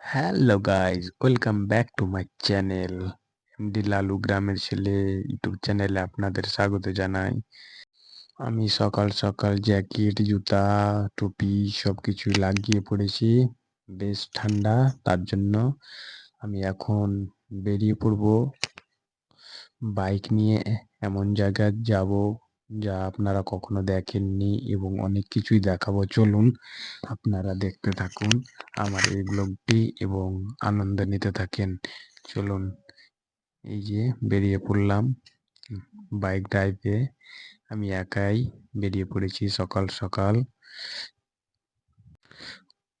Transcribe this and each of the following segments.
Hello guys welcome back to my channel MD Lalu গ্রামের ছেলে YouTube চ্যানেলে আপনাদের স্বাগত জানাই। আমি সকাল সকাল জ্যাকেট জুতা, টুপি সব কিছুই লাগিয়ে পড়েছি। বেশ ঠান্ডা, তার জন্য আমি এখন বেরিয়ে পড়ব। বাইক নিয়ে এমন জায়গায় যাব যা আপনারা কখনো দেখেননি এবং অনেক কিছুই দেখাবো। চলুন আপনারা দেখতে থাকুন আমার এই ব্লগটি এবং আনন্দ নিতে থাকেন। চলুন, এই যে বেরিয়ে পড়লাম বাইক ড্রাইভে আমি একাই বেরিয়ে পড়েছি সকাল সকাল।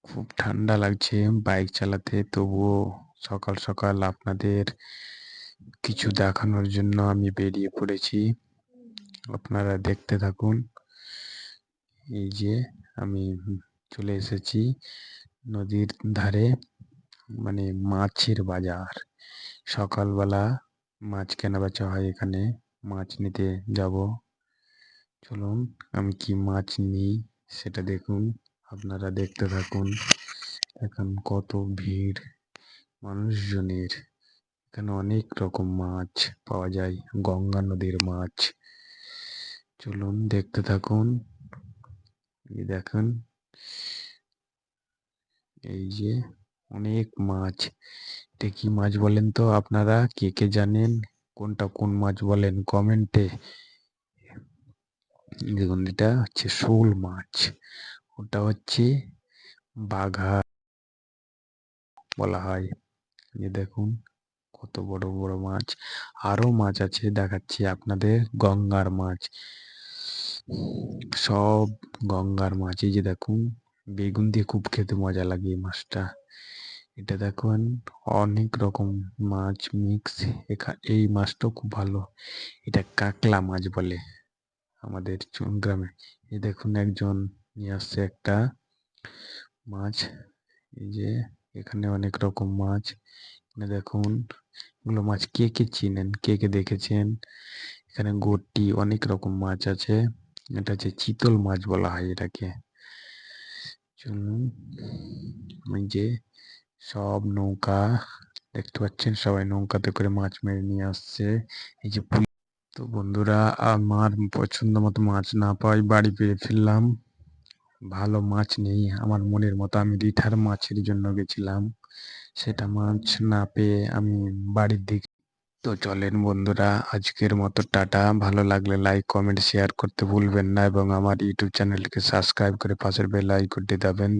খুব ঠান্ডা লাগছে বাইক চালাতে, তবুও সকাল সকাল আপনাদের কিছু দেখানোর জন্য আমি বেরিয়ে পড়েছি। আপনারা দেখতে থাকুন। এই যে আমি চলে এসেছি নদীর ধারে মানে মাছের বাজার। সকালবেলা মাছ কেনা বেচা হয় এখানে, মাছ নিতে যাব। চলুন আমি কি মাছ নিই সেটা দেখুন, আপনারা দেখতে থাকুন। এখন কত ভিড়, মানুষজনের। এখানে অনেক রকম মাছ পাওয়া যায়, গঙ্গা নদীর মাছ। চলুন দেখতে থাকুন। এই দেখুন। এই যে অনেক মাছ। এটা কি মাছ বলেন তো আপনারা? কে কে জানেন? কোনটা কোন মাছ বলেন কমেন্টে দেখুন, এটা হচ্ছে শোল মাছ। ওটা হচ্ছে বাঘা বলা হয়। এই দেখুন। কত বড় বড় মাছ। আরও মাছ আছে, দেখাচ্ছি আপনাদের। গঙ্গার মাছ। সব গঙ্গার মাছ, এই যে দেখুন, বেগুন দিয়ে খুব খেতে মজা লাগে এই মাছটা। এটা দেখুন, অনেক রকম মাছ মিক্স এই মাছটাও খুব ভালো। এটা কাকলা মাছ বলে আমাদের গ্রামে। এই দেখুন, একজন নিয়ে আসছে একটা মাছ। এই যে এখানে অনেক রকম মাছ। দেখুন, এগুলো মাছ কে কে চিনেন? কে কে দেখেছেন? এখানে গটি অনেক রকম মাছ আছে। এটা হচ্ছে চিতল মাছ বলা হয় এটাকে। ওই যে সব নৌকা, দেখতে পাচ্ছেন সবাই নৌকাতে করে মাছ মেরে নিয়ে আসছে। এই যে তো বন্ধুরা, আমার পছন্দ মতো মাছ না পাই বাড়ি পেয়ে ফিরলাম ভালো মাছ নেই, আমার মনের মতো আমি রিঠার মাছের জন্য গেছিলাম। সেটা মাছ না পেয়ে আমি বাড়ির দিকে তো চলেন বন্ধুরা, আজকের মতো টাটা। ভালো লাগলে লাইক কমেন্ট শেয়ার করতে ভুলবেন না এবং আমার ইউটিউব চ্যানেলকে সাবস্ক্রাইব করে পাশের বেল আইকনটি দেবেন।